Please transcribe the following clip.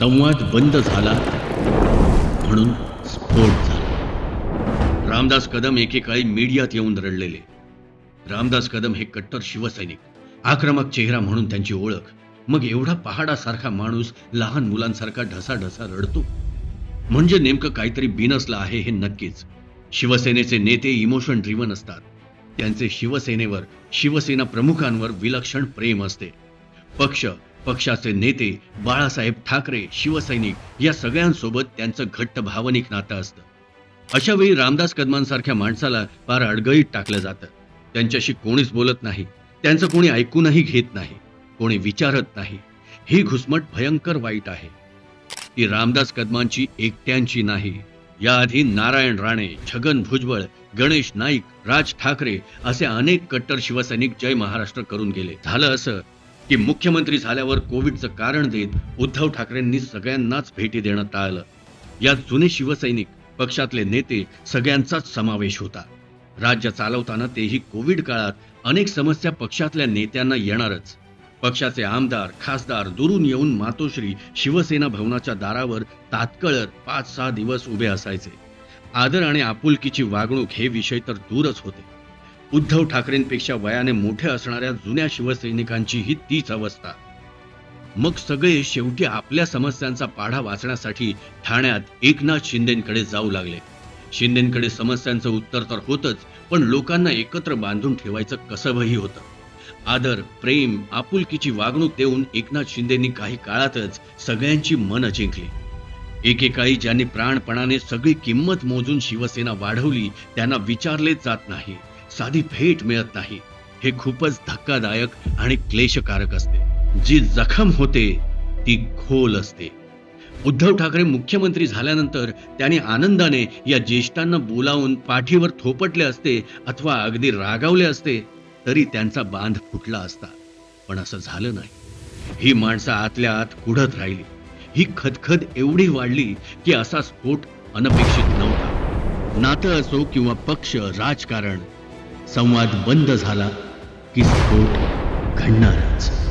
संवाद बंद झाला म्हणून स्फोट झाला. रामदास कदम एकेकाळी मीडियात येऊन रडलेले. रामदास कदम हे कट्टर शिवसैनिक. आक्रमक चेहरा म्हणून त्यांची ओळख. मग एवढा पहाडासारखा माणूस लहान मुलांसारखा ढसाढसा रडतो? म्हणजे नेमकं काहीतरी बिनसलं आहे हे नक्कीच. शिवसेनेचे नेते इमोशन ड्रिव्हन असतात. त्यांचे शिवसेनेवर शिवसेना प्रमुखांवर विलक्षण प्रेम असते. पक्ष पक्षाचे नेते बाळासाहेब ठाकरे शिवसैनिक या सगळ्यांसोबत त्यांचं घट्ट भावनिक नातं असतं. अशा वेळी रामदास कदमांसारख्या माणसाला फार अडगळीत टाकलं जातं. त्यांच्याशी कोणीच बोलत नाही. त्यांचं कोणी ऐकूनही घेत नाही. कोणी विचारत नाही. ही घुसमट भयंकर वाईट आहे. ती रामदास कदमांची एकट्यांची नाही. याआधी नारायण राणे छगन भुजबळ गणेश नाईक राज ठाकरे असे अनेक कट्टर शिवसैनिक जय महाराष्ट्र करून गेले. झालं असं की मुख्यमंत्री झाल्यावर कोविडचं कारण देत उद्धव ठाकरेंनी सगळ्यांनाच भेटी देणं टाळलं. यात जुने शिवसैनिक पक्षातले नेते सगळ्यांचाच समावेश होता. राज्य चालवताना तेही कोविड काळात अनेक समस्या पक्षातल्या नेत्यांना येणारच. पक्षाचे आमदार खासदार दुरून येऊन मातोश्री शिवसेना भवनाच्या दारावर तात्कळत पाच सहा दिवस उभे असायचे. आदर आणि आपुलकीची वागणूक हे विषय तर दूरच होते. उद्धव ठाकरेंपेक्षा वयाने मोठे असणाऱ्या जुन्या शिवसैनिकांचीही तीच अवस्था. मग सगळे शेवटी आपल्या समस्यांचा पाढा वाचण्यासाठी ठाण्यात एकनाथ शिंदेकडे जाऊ लागले. शिंदेकडे समस्यांचं उत्तर तर होतच पण लोकांना एकत्र बांधून ठेवायचं कसबही होतं. आदर प्रेम आपुलकीची वागणूक देऊन एकनाथ शिंदेनी काही काळातच सगळ्यांची मनं जिंकली. एकेकाळी ज्यांनी प्राणपणाने सगळी किंमत मोजून शिवसेना वाढवली त्यांना विचारले जात नाही. साधी भेट मिळत नाही. हे खूपच धक्कादायक आणि क्लेशकारक असते. जी जखम होते ती खोल असते. उद्धव ठाकरे मुख्यमंत्री झाल्यानंतर त्यांनी आनंदाने या ज्येष्ठांना बोलावून पाठीवर थोपटले असते अथवा अगदी रागावले असते तरी त्यांचा बांध फुटला असता. पण असं झालं नाही. ही माणसं आतल्या आत कुढत राहिली. ही खदखद एवढी वाढली की असा स्फोट अनपेक्षित नव्हता. नातं असो किंवा पक्ष राजकारण संवाद बंद झाला की स्फोट घडणारच.